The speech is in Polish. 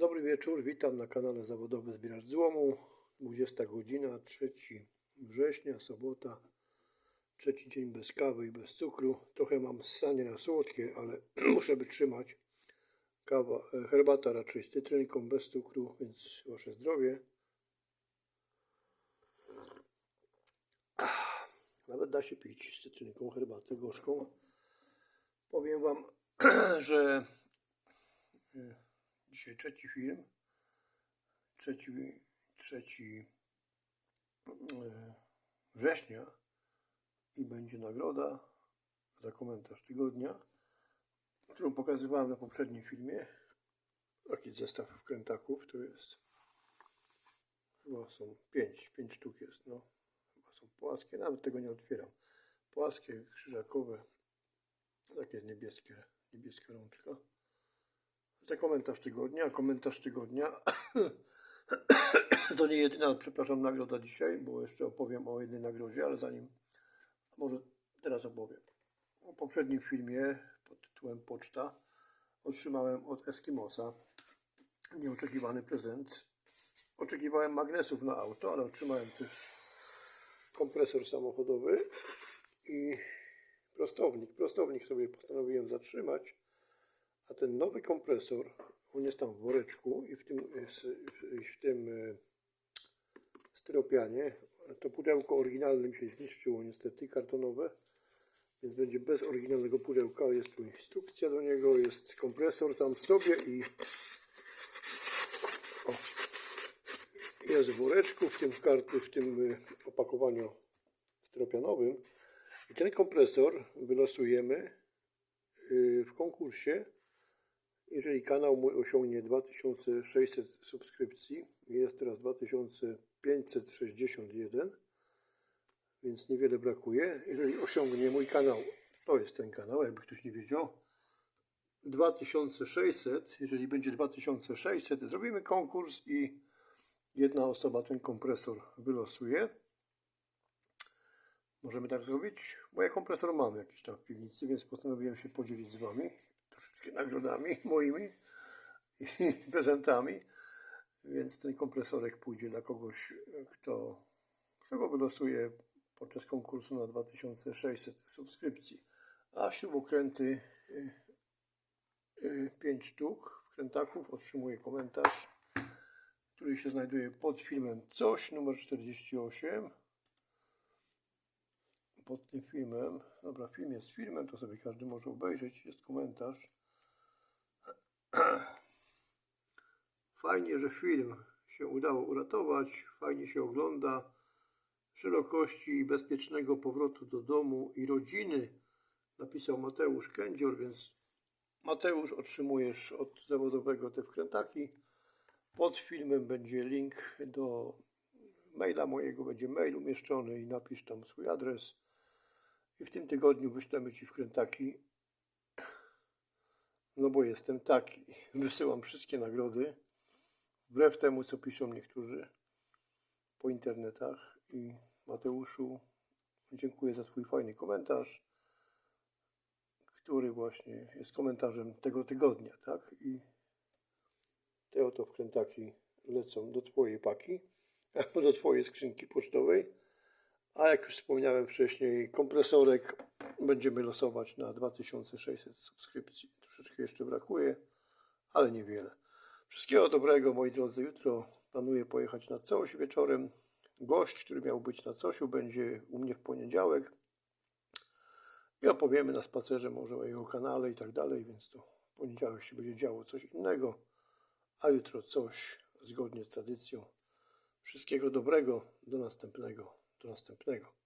Dobry wieczór, witam na kanale Zawodowy Zbieracz Złomu. 20 godzina, 3 września, sobota. Trzeci dzień bez kawy i bez cukru. Trochę mam ssanie na słodkie, ale muszę wytrzymać. Kawa, e, herbata raczej z cytrynką, bez cukru, więc wasze zdrowie. Nawet da się pić z cytrynką herbatę gorzką. Powiem wam, że e, Dzisiaj trzeci film. Trzeci, trzeci e, września i będzie nagroda za komentarz tygodnia, którą pokazywałem na poprzednim filmie. Taki zestaw wkrętaków to jest chyba są pięć, pięć sztuk jest, no. Chyba są płaskie, nawet tego nie otwieram. Płaskie, krzyżakowe, takie niebieskie, niebieska rączka za komentarz tygodnia. Komentarz tygodnia to nie jedyna, przepraszam, nagroda dzisiaj, bo jeszcze opowiem o jednej nagrodzie, ale zanim, może teraz opowiem. W poprzednim filmie pod tytułem Poczta otrzymałem od Eskimosa nieoczekiwany prezent. Oczekiwałem magnesów na auto, ale otrzymałem też kompresor samochodowy i prostownik. Prostownik sobie postanowiłem zatrzymać a ten nowy kompresor, on jest tam w woreczku i w tym, w tym e, styropianie. To pudełko oryginalne mi się zniszczyło niestety, kartonowe. Więc będzie bez oryginalnego pudełka. Jest tu instrukcja do niego, jest kompresor sam w sobie i o, jest w woreczku, w tym, karty, w tym e, opakowaniu styropianowym. I ten kompresor wylosujemy e, w konkursie jeżeli kanał mój osiągnie 2600 subskrypcji, jest teraz 2561, więc niewiele brakuje. Jeżeli osiągnie mój kanał, to jest ten kanał, jakby ktoś nie wiedział, 2600, jeżeli będzie 2600, zrobimy konkurs i jedna osoba ten kompresor wylosuje. Możemy tak zrobić, bo ja kompresor mam jakiś tam w piwnicy, więc postanowiłem się podzielić z Wami troszeczkę nagrodami moimi i prezentami. Więc ten kompresorek pójdzie dla kogoś, kto, kto go wylosuje podczas konkursu na 2600 subskrypcji. A śrubokręty 5 sztuk wkrętaków otrzymuje komentarz, który się znajduje pod filmem coś numer 48 pod tym filmem. Dobra, film jest filmem, to sobie każdy może obejrzeć. Jest komentarz. Fajnie, że film się udało uratować. Fajnie się ogląda. Szerokości bezpiecznego powrotu do domu i rodziny napisał Mateusz Kędzior, więc Mateusz otrzymujesz od zawodowego te wkrętaki. Pod filmem będzie link do maila mojego, będzie mail umieszczony i napisz tam swój adres. I w tym tygodniu wyślemy Ci wkrętaki, no bo jestem taki. Wysyłam wszystkie nagrody, wbrew temu, co piszą niektórzy po internetach. I Mateuszu, dziękuję za Twój fajny komentarz, który właśnie jest komentarzem tego tygodnia, tak? I te oto wkrętaki lecą do Twojej paki, do Twojej skrzynki pocztowej. A jak już wspomniałem wcześniej, kompresorek będziemy losować na 2600 subskrypcji. Troszeczkę jeszcze brakuje, ale niewiele. Wszystkiego dobrego, moi drodzy. Jutro planuję pojechać na coś wieczorem. Gość, który miał być na Cosiu, będzie u mnie w poniedziałek. I opowiemy na spacerze może o jego kanale i tak dalej, więc to w poniedziałek się będzie działo coś innego, a jutro coś zgodnie z tradycją. Wszystkiego dobrego, do następnego do następnego.